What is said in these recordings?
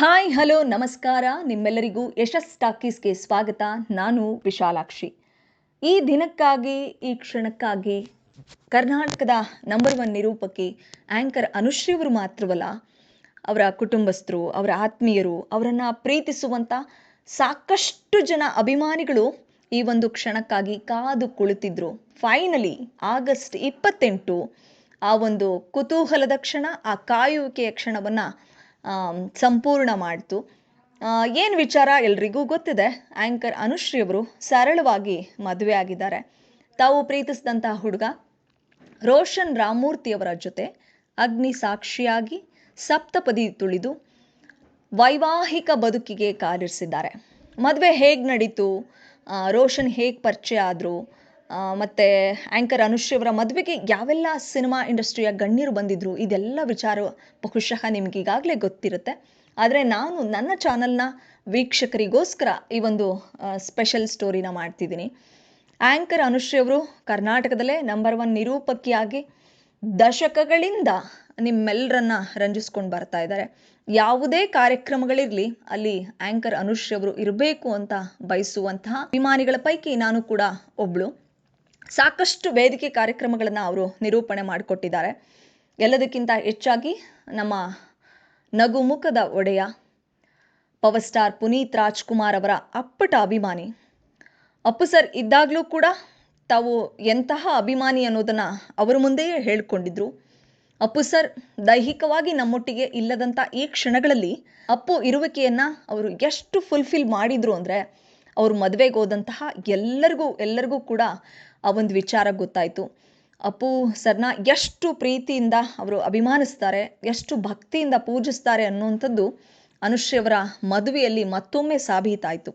Hi, hello, ನಮಸ್ಕಾರ. ನಿಮ್ಮೆಲ್ಲರಿಗೂ ಯಶಸ್ ಟಾಕೀಸ್ಗೆ ಸ್ವಾಗತ. ನಾನು ವಿಶಾಲಾಕ್ಷಿ. ಈ ದಿನಕ್ಕಾಗಿ, ಈ ಕ್ಷಣಕ್ಕಾಗಿ ಕರ್ನಾಟಕದ ನಂಬರ್ ಒನ್ ನಿರೂಪಕಿ ಆ್ಯಂಕರ್ ಅನುಶ್ರೀ ಅವರು ಮಾತ್ರವಲ್ಲ, ಅವರ ಕುಟುಂಬಸ್ಥರು, ಅವರ ಆತ್ಮೀಯರು, ಅವರನ್ನು ಪ್ರೀತಿಸುವಂಥ ಸಾಕಷ್ಟು ಜನ ಅಭಿಮಾನಿಗಳು ಈ ಒಂದು ಕ್ಷಣಕ್ಕಾಗಿ ಕಾದು ಕುಳಿತಿದ್ರು. ಫೈನಲಿ ಆಗಸ್ಟ್ ಇಪ್ಪತ್ತೆಂಟು, ಆ ಒಂದು ಕುತೂಹಲದ ಕ್ಷಣ, ಆ ಕಾಯುವಿಕೆಯ ಕ್ಷಣವನ್ನು ಸಂಪೂರ್ಣ ಮಾಡ್ತು. ಏನು ವಿಚಾರ ಎಲ್ರಿಗೂ ಗೊತ್ತಿದೆ? ಆ್ಯಂಕರ್ ಅನುಶ್ರೀ ಅವರು ಸರಳವಾಗಿ ಮದುವೆ ಆಗಿದ್ದಾರೆ. ತಾವು ಪ್ರೀತಿಸಿದಂತಹ ಹುಡುಗ ರೋಷನ್ ರಾಮಮೂರ್ತಿಯವರ ಜೊತೆ ಅಗ್ನಿ ಸಾಕ್ಷಿಯಾಗಿ ಸಪ್ತಪದಿ ತುಳಿದು ವೈವಾಹಿಕ ಬದುಕಿಗೆ ಕಾಲಿರಿಸಿದ್ದಾರೆ. ಮದುವೆ ಹೇಗೆ ನಡೀತು? ರೋಷನ್ ಹೇಗೆ ಪರಿಚಯ ಆದರು? ಮತ್ತು ಆ್ಯಂಕರ್ ಅನುಶ್ರೀ ಅವರ ಮದುವೆಗೆ ಯಾವೆಲ್ಲ ಸಿನಿಮಾ ಇಂಡಸ್ಟ್ರಿಯ ಗಣ್ಯರು ಬಂದಿದ್ರು, ಇದೆಲ್ಲ ವಿಚಾರ ಬಹುಶಃ ನಿಮ್ಗೆ ಈಗಾಗಲೇ ಗೊತ್ತಿರುತ್ತೆ. ಆದರೆ ನಾನು ನನ್ನ ಚಾನಲ್ನ ವೀಕ್ಷಕರಿಗೋಸ್ಕರ ಈ ಒಂದು ಸ್ಪೆಷಲ್ ಸ್ಟೋರಿನ ಮಾಡ್ತಿದ್ದೀನಿ. ಆ್ಯಂಕರ್ ಅನುಶ್ರೀ ಅವರು ಕರ್ನಾಟಕದಲ್ಲೇ ನಂಬರ್ ಒನ್ ನಿರೂಪಕಿಯಾಗಿ ದಶಕಗಳಿಂದ ನಿಮ್ಮೆಲ್ಲರನ್ನ ರಂಜಿಸ್ಕೊಂಡು ಬರ್ತಾ ಇದ್ದಾರೆ. ಯಾವುದೇ ಕಾರ್ಯಕ್ರಮಗಳಿರಲಿ ಅಲ್ಲಿ ಆ್ಯಂಕರ್ ಅನುಶ್ರೀ ಅವರು ಇರಬೇಕು ಅಂತ ಬಯಸುವಂತಹ ಅಭಿಮಾನಿಗಳ ಪೈಕಿ ನಾನು ಕೂಡ ಒಬ್ಳು. ಸಾಕಷ್ಟು ವೇದಿಕೆ ಕಾರ್ಯಕ್ರಮಗಳನ್ನು ಅವರು ನಿರೂಪಣೆ ಮಾಡಿಕೊಟ್ಟಿದ್ದಾರೆ. ಎಲ್ಲದಕ್ಕಿಂತ ಹೆಚ್ಚಾಗಿ ನಮ್ಮ ನಗುಮುಖದ ಒಡೆಯ ಪವರ್ ಸ್ಟಾರ್ ಪುನೀತ್ ರಾಜ್ಕುಮಾರ್ ಅವರ ಅಪ್ಪಟ ಅಭಿಮಾನಿ. ಅಪ್ಪು ಸರ್, ಇದ್ದಾಗಲೂ ಕೂಡ ತಾವು ಎಂತಹ ಅಭಿಮಾನಿ ಅನ್ನೋದನ್ನು ಅವರ ಮುಂದೆಯೇ ಹೇಳಿಕೊಂಡಿದ್ರು. ಅಪ್ಪು ಸರ್, ದೈಹಿಕವಾಗಿ ನಮ್ಮೊಟ್ಟಿಗೆ ಇಲ್ಲದಂಥ ಈ ಕ್ಷಣಗಳಲ್ಲಿ ಅಪ್ಪು ಇರುವಿಕೆಯನ್ನು ಅವರು ಎಷ್ಟು ಫುಲ್ಫಿಲ್ ಮಾಡಿದ್ರು ಅಂದರೆ, ಅವರು ಮದುವೆಗೆ ಹೋದಂತಹ ಎಲ್ಲರಿಗೂ ಎಲ್ಲರಿಗೂ ಕೂಡ ಆ ಒಂದು ವಿಚಾರ ಗೊತ್ತಾಯಿತು. ಅಪ್ಪು, ಸರ್ನ ಎಷ್ಟು ಪ್ರೀತಿಯಿಂದ ಅವರು ಅಭಿಮಾನಿಸ್ತಾರೆ, ಎಷ್ಟು ಭಕ್ತಿಯಿಂದ ಪೂಜಿಸ್ತಾರೆ ಅನ್ನುವಂಥದ್ದು ಅನುಶ್ರೀ ಅವರ ಮದುವೆಯಲ್ಲಿ ಮತ್ತೊಮ್ಮೆ ಸಾಬೀತಾಯಿತು.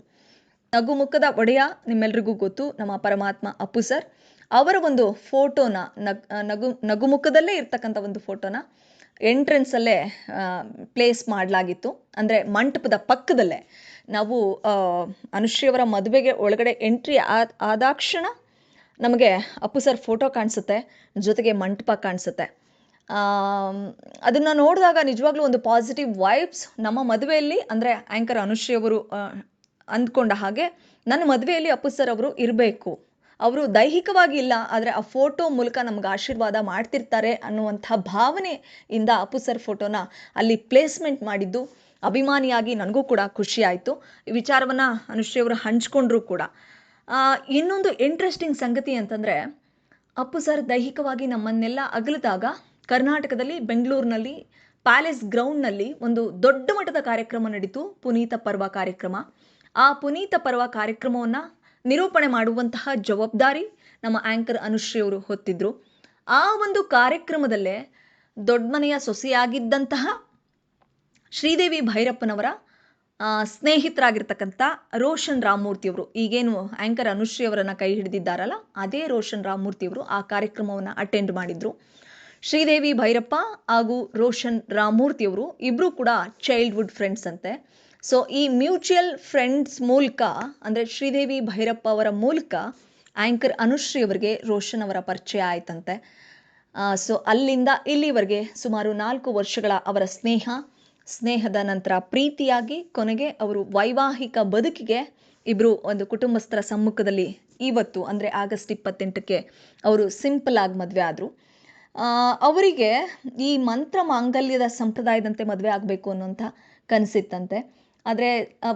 ನಗುಮುಖದ ಒಡೆಯ ನಿಮ್ಮೆಲ್ರಿಗೂ ಗೊತ್ತು, ನಮ್ಮ ಪರಮಾತ್ಮ ಅಪ್ಪು ಸರ್. ಅವರ ಒಂದು ಫೋಟೋನ, ನಗ್ ನಗು, ನಗುಮುಖದಲ್ಲೇ ಇರ್ತಕ್ಕಂಥ ಒಂದು ಫೋಟೋನ ಎಂಟ್ರೆನ್ಸಲ್ಲೇ ಪ್ಲೇಸ್ ಮಾಡಲಾಗಿತ್ತು. ಅಂದರೆ ಮಂಟಪದ ಪಕ್ಕದಲ್ಲೇ. ನಾವು ಅನುಶ್ರೀಯವರ ಮದುವೆಗೆ ಒಳಗಡೆ ಎಂಟ್ರಿ ಆದ, ಆದಾಕ್ಷಣ ನಮಗೆ ಅಪ್ಪು ಸರ್ ಫೋಟೋ ಕಾಣಿಸುತ್ತೆ, ಜೊತೆಗೆ ಮಂಟಪ ಕಾಣಿಸುತ್ತೆ. ಅದನ್ನು ನೋಡಿದಾಗ ನಿಜವಾಗ್ಲೂ ಒಂದು ಪಾಸಿಟಿವ್ ವೈಬ್ಸ್ ನಮ್ಮ ಮದುವೆಯಲ್ಲಿ, ಅಂದರೆ ಆ್ಯಂಕರ್ ಅನುಶ್ರೀ ಅವರು ಅಂದ್ಕೊಂಡ ಹಾಗೆ ನನ್ನ ಮದುವೆಯಲ್ಲಿ ಅಪ್ಪು ಸರ್ ಅವರು ಇರಬೇಕು. ಅವರು ದೈಹಿಕವಾಗಿ ಇಲ್ಲ, ಆದರೆ ಆ ಫೋಟೋ ಮೂಲಕ ನಮ್ಗೆ ಆಶೀರ್ವಾದ ಮಾಡ್ತಿರ್ತಾರೆ ಅನ್ನುವಂಥ ಭಾವನೆಯಿಂದ ಅಪ್ಪು ಸರ್ ಫೋಟೋನ ಅಲ್ಲಿ ಪ್ಲೇಸ್ಮೆಂಟ್ ಮಾಡಿದ್ದು. ಅಭಿಮಾನಿಯಾಗಿ ನನಗೂ ಕೂಡ ಖುಷಿ ಆಯಿತು. ಈ ವಿಚಾರವನ್ನು ಅನುಶ್ರೀ ಅವರು ಹಂಚ್ಕೊಂಡ್ರು ಕೂಡ. ಇನ್ನೊಂದು ಇಂಟ್ರೆಸ್ಟಿಂಗ್ ಸಂಗತಿ ಅಂತಂದರೆ, ಅಪ್ಪು ಸರ್ ದೈಹಿಕವಾಗಿ ನಮ್ಮನ್ನೆಲ್ಲ ಅಗಲಿದಾಗ ಕರ್ನಾಟಕದಲ್ಲಿ ಬೆಂಗಳೂರಿನಲ್ಲಿ ಪ್ಯಾಲೇಸ್ ಗ್ರೌಂಡ್ನಲ್ಲಿ ಒಂದು ದೊಡ್ಡ ಮಟ್ಟದ ಕಾರ್ಯಕ್ರಮ ನಡೀತು, ಪುನೀತ ಪರ್ವ ಕಾರ್ಯಕ್ರಮ. ಆ ಪುನೀತ ಪರ್ವ ಕಾರ್ಯಕ್ರಮವನ್ನು ನಿರೂಪಣೆ ಮಾಡುವಂತಹ ಜವಾಬ್ದಾರಿ ನಮ್ಮ ಆ್ಯಂಕರ್ ಅನುಶ್ರೀ ಅವರು ಹೊತ್ತಿದ್ರು. ಆ ಒಂದು ಕಾರ್ಯಕ್ರಮದಲ್ಲೇ ದೊಡ್ಡ ಮನೆಯ ಸೊಸೆಯಾಗಿದ್ದಂತಹ ಶ್ರೀದೇವಿ ಭೈರಪ್ಪನವರ ಸ್ನೇಹಿತರಾಗಿರ್ತಕ್ಕಂಥ ರೋಷನ್ ರಾಮಮೂರ್ತಿಯವರು ಈಗೇನು ಆ್ಯಂಕರ್ ಅನುಶ್ರೀ ಅವರನ್ನು ಕೈ ಹಿಡಿದಿದ್ದಾರಲ್ಲ, ಅದೇ ರೋಷನ್ ರಾಮಮೂರ್ತಿಯವರು ಆ ಕಾರ್ಯಕ್ರಮವನ್ನು ಅಟೆಂಡ್ ಮಾಡಿದರು. ಶ್ರೀದೇವಿ ಭೈರಪ್ಪ ಹಾಗೂ ರೋಷನ್ ರಾಮಮೂರ್ತಿಯವರು ಇಬ್ಬರೂ ಕೂಡ ಚೈಲ್ಡ್ಹುಡ್ ಫ್ರೆಂಡ್ಸ್ ಅಂತೆ. ಸೊ ಈ ಮ್ಯೂಚುವಲ್ ಫ್ರೆಂಡ್ಸ್ ಮೂಲಕ, ಅಂದರೆ ಶ್ರೀದೇವಿ ಭೈರಪ್ಪ ಅವರ ಮೂಲಕ ಆ್ಯಂಕರ್ ಅನುಶ್ರೀ ಅವರಿಗೆ ರೋಷನ್ ಅವರ ಪರಿಚಯ ಆಯ್ತಂತೆ. ಸೊ ಅಲ್ಲಿಂದ ಇಲ್ಲಿವರೆಗೆ ಸುಮಾರು ನಾಲ್ಕು ವರ್ಷಗಳ ಅವರ ಸ್ನೇಹ ಸ್ನೇಹದ ನಂತರ ಪ್ರೀತಿಯಾಗಿ ಕೊನೆಗೆ ಅವರು ವೈವಾಹಿಕ ಬದುಕಿಗೆ ಇಬ್ಬರು ಒಂದು ಕುಟುಂಬಸ್ಥರ ಸಮ್ಮುಖದಲ್ಲಿ ಇವತ್ತು ಅಂದರೆ ಆಗಸ್ಟ್ ಇಪ್ಪತ್ತೆಂಟಕ್ಕೆ ಅವರು ಸಿಂಪಲ್ ಆಗಿ ಮದುವೆ ಆದರು. ಅವರಿಗೆ ಈ ಮಂತ್ರ ಮಾಂಗಲ್ಯದ ಸಂಪ್ರದಾಯದಂತೆ ಮದುವೆ ಆಗಬೇಕು ಅನ್ನೋಂಥ ಕನಸಿತ್ತಂತೆ. ಆದರೆ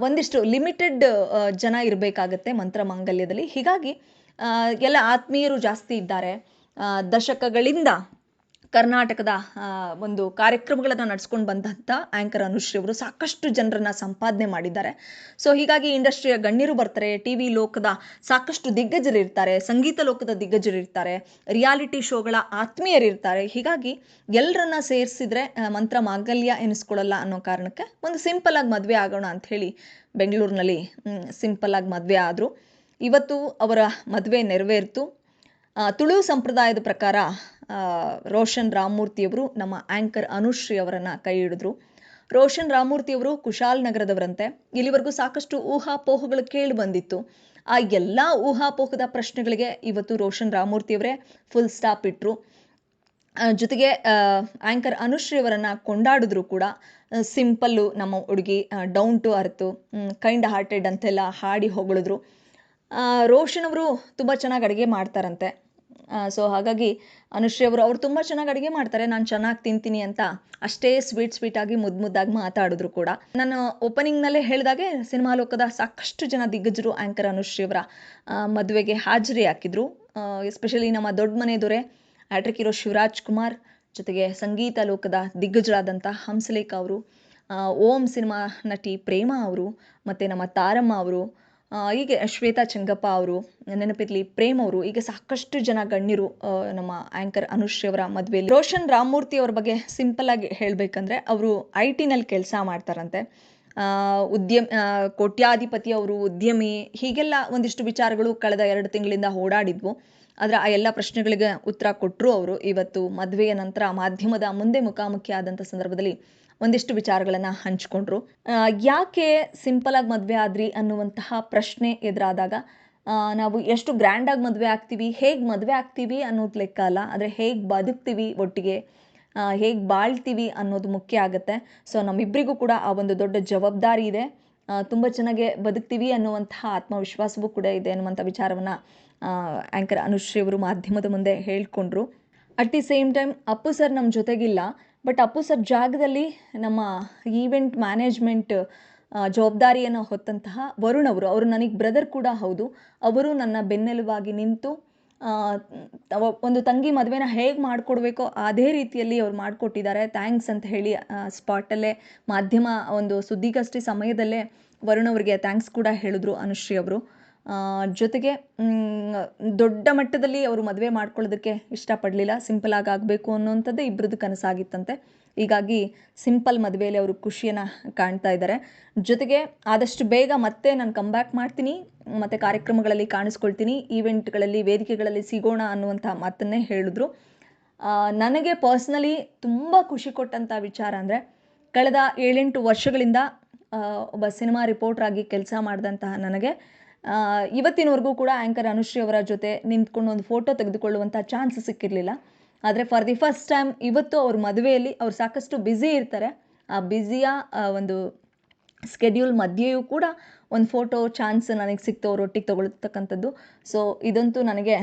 ಒಂದಿಷ್ಟು ಲಿಮಿಟೆಡ್ ಜನ ಇರಬೇಕಾಗತ್ತೆ ಮಂತ್ರ ಮಾಂಗಲ್ಯದಲ್ಲಿ. ಹೀಗಾಗಿ ಎಲ್ಲ ಆತ್ಮೀಯರು ಜಾಸ್ತಿ ಇದ್ದಾರೆ. ದಶಕಗಳಿಂದ ಕರ್ನಾಟಕದ ಒಂದು ಕಾರ್ಯಕ್ರಮಗಳನ್ನು ನಡೆಸ್ಕೊಂಡು ಬಂದಂಥ ಆ್ಯಂಕರ್ ಅನುಶ್ರೀ ಅವರು ಸಾಕಷ್ಟು ಜನರನ್ನು ಸಂಪಾದನೆ ಮಾಡಿದ್ದಾರೆ. ಸೊ ಹೀಗಾಗಿ ಇಂಡಸ್ಟ್ರಿಯ ಗಣ್ಯರು ಬರ್ತಾರೆ ಟಿ ವಿ ಲೋಕದ ಸಾಕಷ್ಟು ದಿಗ್ಗಜರು ಇರ್ತಾರೆ, ಸಂಗೀತ ಲೋಕದ ದಿಗ್ಗಜರು ಇರ್ತಾರೆ, ರಿಯಾಲಿಟಿ ಶೋಗಳ ಆತ್ಮೀಯರು ಇರ್ತಾರೆ. ಹೀಗಾಗಿ ಎಲ್ಲರನ್ನ ಸೇರಿಸಿದ್ರೆ ಮಂತ್ರ ಮಾಂಗಲ್ಯ ಎನಿಸ್ಕೊಳ್ಳಲ್ಲ ಅನ್ನೋ ಕಾರಣಕ್ಕೆ ಒಂದು ಸಿಂಪಲ್ ಆಗಿ ಮದುವೆ ಆಗೋಣ ಅಂತ ಹೇಳಿ ಬೆಂಗಳೂರಿನಲ್ಲಿ ಸಿಂಪಲ್ ಆಗಿ ಮದುವೆ ಆದರು. ಇವತ್ತು ಅವರ ಮದುವೆ ನೆರವೇರಿತು. ತುಳು ಸಂಪ್ರದಾಯದ ಪ್ರಕಾರ ರೋಷನ್ ರಾಮಮೂರ್ತಿಯವರು ನಮ್ಮ ಆ್ಯಂಕರ್ ಅನುಶ್ರೀ ಅವರನ್ನು ಕೈ ಹಿಡಿದ್ರು. ರೋಷನ್ ರಾಮಮೂರ್ತಿಯವರು ಕುಶಾಲ್ ನಗರದವರಂತೆ. ಇಲ್ಲಿವರೆಗೂ ಸಾಕಷ್ಟು ಊಹಾಪೋಹಗಳು ಕೇಳಿ ಬಂದಿತ್ತು. ಆ ಎಲ್ಲ ಊಹಾಪೋಹದ ಪ್ರಶ್ನೆಗಳಿಗೆ ಇವತ್ತು ರೋಷನ್ ರಾಮಮೂರ್ತಿಯವರೇ ಫುಲ್ ಸ್ಟಾಪ್ ಇಟ್ಟರು ಜೊತೆಗೆ ಆ್ಯಂಕರ್ ಅನುಶ್ರೀ ಅವರನ್ನು ಕೊಂಡಾಡಿದ್ರು ಕೂಡ. ಸಿಂಪಲ್ಲು ನಮ್ಮ ಹುಡುಗಿ down to earth kind hearted ಅಂತೆಲ್ಲ ಹಾಡಿ ಹೊಗಳಿದ್ರು. ರೋಷನ್ ಅವರು ತುಂಬ ಚೆನ್ನಾಗಿ ಅಡುಗೆ ಮಾಡ್ತಾರಂತೆ. ಸೊ ಹಾಗಾಗಿ ಅನುಶ್ರೀ ಅವರು, ಅವ್ರು ತುಂಬ ಚೆನ್ನಾಗಿ ಅಡುಗೆ ಮಾಡ್ತಾರೆ. ನಾನು ಚೆನ್ನಾಗಿ ತಿಂತೀನಿ ಅಂತ. ಅಷ್ಟೇ ಸ್ವೀಟ್ ಸ್ವೀಟಾಗಿ ಮುದ್ದು ಮುದ್ದಾಗಿ ಮಾತಾಡಿದ್ರು ಕೂಡ. ನಾನು ಓಪನಿಂಗ್ನಲ್ಲೇ ಹೇಳಿದಾಗೆ ಸಿನಿಮಾ ಲೋಕದ ಸಾಕಷ್ಟು ಜನ ದಿಗ್ಗಜರು ಆ್ಯಂಕರ್ ಅನುಶ್ರೀ ಅವರ ಮದುವೆಗೆ ಹಾಜರಿ ಹಾಕಿದ್ರು. ಎಸ್ಪೆಷಲಿ ನಮ್ಮ ದೊಡ್ಡ ಮನೆ ದೊರೆ ಹ್ಯಾಟ್ರಿಕ್ ಇರೋ ಶಿವರಾಜ್ ಕುಮಾರ್, ಜೊತೆಗೆ ಸಂಗೀತ ಲೋಕದ ದಿಗ್ಗಜರಾದಂಥ ಹಂಸಲೇಖ ಅವರು ಓಂ ಸಿನಿಮಾ ನಟಿ ಪ್ರೇಮ ಅವರು, ಮತ್ತು ನಮ್ಮ ತಾರಮ್ಮ ಅವರು ಹೀಗೆ ಶ್ವೇತಾ ಚಂಗಪ್ಪ ಅವರು, ನೆನಪಿರ್ಲಿ, ಪ್ರೇಮ್ ಅವರು ಈಗ ಸಾಕಷ್ಟು ಜನ ಗಣ್ಯರು ನಮ್ಮ ಆ್ಯಂಕರ್ ಅನುಶ್ರೀ ಅವರ ಮದುವೆಯಲ್ಲಿ. ರೋಷನ್ ರಾಮಮೂರ್ತಿ ಅವ್ರ ಬಗ್ಗೆ ಸಿಂಪಲ್ ಆಗಿ ಹೇಳಬೇಕಂದ್ರೆ ಅವರು ಐ ಟಿನಲ್ಲಿ ಕೆಲಸ ಮಾಡ್ತಾರಂತೆ. ಉದ್ಯಮ ಕೋಟ್ಯಾಧಿಪತಿ ಅವರು, ಉದ್ಯಮಿ, ಹೀಗೆಲ್ಲ ಒಂದಿಷ್ಟು ವಿಚಾರಗಳು ಕಳೆದ ಎರಡು ತಿಂಗಳಿಂದ ಓಡಾಡಿದ್ವು. ಆದರೆ ಆ ಎಲ್ಲ ಪ್ರಶ್ನೆಗಳಿಗೆ ಉತ್ತರ ಕೊಟ್ಟರು ಅವರು. ಇವತ್ತು ಮದುವೆಯ ನಂತರ ಮಾಧ್ಯಮದ ಮುಂದೆ ಮುಖಾಮುಖಿ ಆದಂಥ ಸಂದರ್ಭದಲ್ಲಿ ಒಂದಿಷ್ಟು ವಿಚಾರಗಳನ್ನು ಹಂಚಿಕೊಂಡ್ರು. ಯಾಕೆ ಯಾಕೆ ಸಿಂಪಲಾಗಿ ಮದುವೆ ಆದ್ರಿ ಅನ್ನುವಂತಹ ಪ್ರಶ್ನೆ ಎದುರಾದಾಗ ನಾವು ಎಷ್ಟು ಗ್ರ್ಯಾಂಡಾಗಿ ಮದುವೆ ಆಗ್ತೀವಿ, ಹೇಗೆ ಮದುವೆ ಆಗ್ತೀವಿ ಅನ್ನೋದು ಲೆಕ್ಕ ಅಲ್ಲ, ಆದರೆ ಹೇಗೆ ಬದುಕ್ತೀವಿ ಒಟ್ಟಿಗೆ ಹೇಗೆ ಬಾಳ್ತೀವಿ ಅನ್ನೋದು ಮುಖ್ಯ ಆಗುತ್ತೆ. ಸೊ ನಮ್ಮಿಬ್ಬರಿಗೂ ಕೂಡ ಆ ಒಂದು ದೊಡ್ಡ ಜವಾಬ್ದಾರಿ ಇದೆ. ತುಂಬ ಚೆನ್ನಾಗಿ ಬದುಕ್ತೀವಿ ಅನ್ನುವಂತಹ ಆತ್ಮವಿಶ್ವಾಸವೂ ಕೂಡ ಇದೆ ಅನ್ನುವಂಥ ವಿಚಾರವನ್ನು ಆ್ಯಂಕರ್ ಅನುಶ್ರೀ ಅವರು ಮಾಧ್ಯಮದ ಮುಂದೆ ಹೇಳ್ಕೊಂಡ್ರು. At the same time Appu sir ನಮ್ಮ ಜೊತೆಗಿಲ್ಲ ಬಟ್ ಅಪ್ಪು ಸರ್ ಜಾಗದಲ್ಲಿ ನಮ್ಮ ಈವೆಂಟ್ ಮ್ಯಾನೇಜ್ಮೆಂಟ್ ಜವಾಬ್ದಾರಿಯನ್ನು ಹೊತ್ತಂತಹ ವರುಣ್ ಅವರು ಅವರು ನನಗೆ ಬ್ರದರ್ ಕೂಡ ಹೌದು. ಅವರು ನನ್ನ ಬೆನ್ನೆಲುಬಾಗಿ ನಿಂತು ಒಂದು ತಂಗಿ ಮದುವೆನ ಹೇಗೆ ಮಾಡಿಕೊಡ್ಬೇಕೋ ಅದೇ ರೀತಿಯಲ್ಲಿ ಅವ್ರು ಮಾಡಿಕೊಟ್ಟಿದ್ದಾರೆ. ಥ್ಯಾಂಕ್ಸ್ ಅಂತ ಹೇಳಿ ಸ್ಪಾಟಲ್ಲೇ ಮಾಧ್ಯಮ ಒಂದು ಸುದ್ದಿಗೋಷ್ಠಿ ಸಮಯದಲ್ಲೇ ವರುಣ್ ಅವರಿಗೆ ಥ್ಯಾಂಕ್ಸ್ ಕೂಡ ಹೇಳಿದ್ರು ಅನುಶ್ರೀ ಅವರು. ಜೊತೆಗೆ ದೊಡ್ಡ ಮಟ್ಟದಲ್ಲಿ ಅವರು ಮದುವೆ ಮಾಡ್ಕೊಳ್ಳೋದಕ್ಕೆ ಇಷ್ಟಪಡಲಿಲ್ಲ. ಸಿಂಪಲ್ ಆಗಿ ಆಗಬೇಕು ಅನ್ನೋಂಥದ್ದೇ ಇಬ್ಬರದ್ದು ಕನಸಾಗಿತ್ತಂತೆ. ಹೀಗಾಗಿ ಸಿಂಪಲ್ ಮದುವೆಯಲ್ಲಿ ಅವರು ಖುಷಿಯನ್ನು ಕಾಣ್ತಾ ಇದ್ದಾರೆ. ಜೊತೆಗೆ ಆದಷ್ಟು ಬೇಗ ಮತ್ತೆ ನಾನು ಕಮ್ಬ್ಯಾಕ್ ಮಾಡ್ತೀನಿ, ಮತ್ತು ಕಾರ್ಯಕ್ರಮಗಳಲ್ಲಿ ಕಾಣಿಸ್ಕೊಳ್ತೀನಿ ಈವೆಂಟ್ಗಳಲ್ಲಿ ವೇದಿಕೆಗಳಲ್ಲಿ ಸಿಗೋಣ ಅನ್ನುವಂಥ ಮಾತನ್ನೇ ಹೇಳಿದ್ರು. ನನಗೆ ಪರ್ಸ್ನಲಿ ತುಂಬ ಖುಷಿ ಕೊಟ್ಟಂಥ ವಿಚಾರ ಅಂದರೆ, ಕಳೆದ ಏಳೆಂಟು ವರ್ಷಗಳಿಂದ ಒಬ್ಬ ಸಿನಿಮಾ ರಿಪೋರ್ಟರ್ ಆಗಿ ಕೆಲಸ ಮಾಡಿದಂತಹ ನನಗೆ ಇವತ್ತಿನವರೆಗೂ ಕೂಡ ಆ್ಯಂಕರ್ ಅನುಶ್ರೀ ಅವರ ಜೊತೆ ನಿಂತ್ಕೊಂಡು ಒಂದು ಫೋಟೋ ತೆಗೆದುಕೊಳ್ಳುವಂಥ ಚಾನ್ಸ್ ಸಿಕ್ಕಿರಲಿಲ್ಲ. ಆದರೆ ಫಾರ್ ದಿ ಫಸ್ಟ್ ಟೈಮ್ ಇವತ್ತು ಅವ್ರ ಮದುವೆಯಲ್ಲಿ ಅವ್ರು ಸಾಕಷ್ಟು ಬ್ಯುಸಿ ಇರ್ತಾರೆ. ಆ ಬ್ಯುಸಿಯ ಒಂದು ಸ್ಕೆಡ್ಯೂಲ್ ಮಧ್ಯೆಯೂ ಕೂಡ ಒಂದು ಫೋಟೋ ಚಾನ್ಸ್ ನನಗೆ ಸಿಕ್ತು ಅವ್ರ ಒಟ್ಟಿಗೆ ತಗೊಳ್ತಕ್ಕಂಥದ್ದು. ಸೊ ಇದಂತೂ ನನಗೆ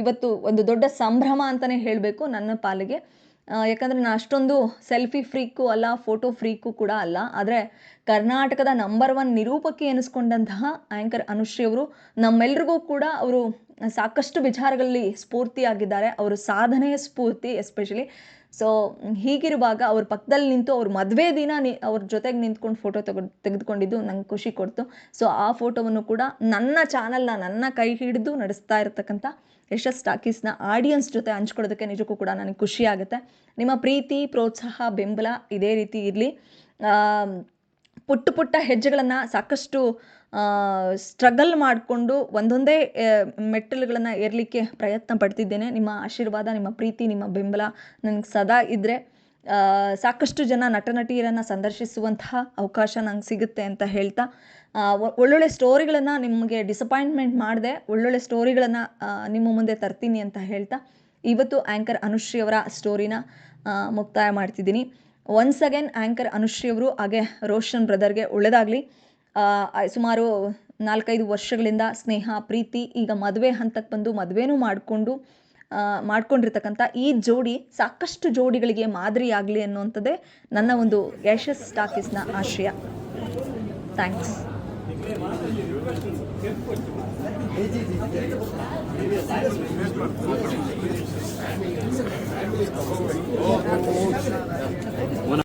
ಇವತ್ತು ಒಂದು ದೊಡ್ಡ ಸಂಭ್ರಮ ಅಂತಲೇ ಹೇಳಬೇಕು ನನ್ನ ಪಾಲಿಗೆ. ಯಾಕಂದರೆ ನಾನು ಅಷ್ಟೊಂದು ಸೆಲ್ಫಿ ಫ್ರೀಕು ಅಲ್ಲ ಫೋಟೋ ಫ್ರೀಕು ಕೂಡ ಅಲ್ಲ. ಆದರೆ ಕರ್ನಾಟಕದ ನಂಬರ್ ಒನ್ ನಿರೂಪಕಿ ಎನಿಸ್ಕೊಂಡಂತಹ ಆ್ಯಂಕರ್ ಅನುಶ್ರೀ ಅವರು, ನಮ್ಮೆಲ್ರಿಗೂ ಕೂಡ ಅವರು ಸಾಕಷ್ಟು ವಿಚಾರಗಳಲ್ಲಿ ಸ್ಫೂರ್ತಿಯಾಗಿದ್ದಾರೆ. ಅವರು ಸಾಧನೆಯ ಸ್ಫೂರ್ತಿ ಎಸ್ಪೆಷಲಿ ಸೊ ಹೀಗಿರುವಾಗ ಅವ್ರ ಪಕ್ಕದಲ್ಲಿ ನಿಂತು ಅವ್ರ ಮದುವೆ ದಿನ ನಿ, ಅವ್ರ ಜೊತೆಗೆ ನಿಂತ್ಕೊಂಡು ಫೋಟೋ ತೆಗೆದು ತೆಗೆದುಕೊಂಡಿದ್ದು ನಂಗೆ ಖುಷಿ ಕೊಡ್ತು. ಸೊ ಆ ಫೋಟೋವನ್ನು ಕೂಡ ನನ್ನ ಚಾನಲ್ನ ನನ್ನ ಕೈ ಹಿಡಿದು ನಡೆಸ್ತಾ ಇರತಕ್ಕಂಥ ಯಶಸ್ ಟಾಕೀಸ್ನ ಆಡಿಯನ್ಸ್ ಜೊತೆ ಹಂಚ್ಕೊಳ್ಳೋದಕ್ಕೆ ನಿಜಕ್ಕೂ ಕೂಡ ನನಗೆ ಖುಷಿ ಆಗುತ್ತೆ. ನಿಮ್ಮ ಪ್ರೀತಿ, ಪ್ರೋತ್ಸಾಹ, ಬೆಂಬಲ ಇದೇ ರೀತಿ ಇರಲಿ. ಪುಟ್ಟ ಪುಟ್ಟ ಹೆಜ್ಜೆಗಳನ್ನು ಸಾಕಷ್ಟು ಸ್ಟ್ರಗಲ್ ಮಾಡಿಕೊಂಡು ಒಂದೊಂದೇ ಮೆಟ್ಟಲುಗಳನ್ನು ಏರಲಿಕ್ಕೆ ಪ್ರಯತ್ನ ಪಡ್ತಿದ್ದೇನೆ. ನಿಮ್ಮ ಆಶೀರ್ವಾದ, ನಿಮ್ಮ ಪ್ರೀತಿ, ನಿಮ್ಮ ಬೆಂಬಲ ನನಗೆ ಸದಾ ಇದ್ದರೆ ಸಾಕಷ್ಟು ಜನ ನಟ ನಟಿಯರನ್ನು ಸಂದರ್ಶಿಸುವಂತಹ ಅವಕಾಶ ನಂಗೆ ಸಿಗುತ್ತೆ ಅಂತ ಹೇಳ್ತಾ ಒಳ್ಳೊಳ್ಳೆ ಸ್ಟೋರಿಗಳನ್ನು ನಿಮಗೆ ಡಿಸಪಾಯಿಂಟ್ಮೆಂಟ್ ಮಾಡಿದೆ, ಒಳ್ಳೊಳ್ಳೆ ಸ್ಟೋರಿಗಳನ್ನು ನಿಮ್ಮ ಮುಂದೆ ತರ್ತೀನಿ ಅಂತ ಹೇಳ್ತಾ, ಇವತ್ತು ಆ್ಯಂಕರ್ ಅನುಶ್ರೀ ಅವರ ಸ್ಟೋರಿನ ಮುಕ್ತಾಯ ಮಾಡ್ತಿದ್ದೀನಿ. ಒನ್ಸ್ ಅಗೇನ್ ಆ್ಯಂಕರ್ ಅನುಶ್ರೀ ಅವರು ಹಾಗೆ ರೋಷನ್ ಬ್ರದರ್ಗೆ ಒಳ್ಳೆಯದಾಗಲಿ ಸುಮಾರು ನಾಲ್ಕೈದು ವರ್ಷಗಳಿಂದ ಸ್ನೇಹ, ಪ್ರೀತಿ, ಈಗ ಮದುವೆ ಹಂತಕ್ಕೆ ಬಂದು ಮದುವೆನೂ ಮಾಡಿಕೊಂಡು ಮಾಡ್ಕೊಂಡಿರ್ತಕ್ಕಂಥ ಈ ಜೋಡಿ ಸಾಕಷ್ಟು ಜೋಡಿಗಳಿಗೆ ಮಾದರಿಯಾಗಲಿ ಅನ್ನುವಂಥದ್ದೇ ನನ್ನ ಒಂದು ಯಶಸ್ ಟಾಕೀಸ್ನ ಆಶಯ ಥ್ಯಾಂಕ್ಸ್.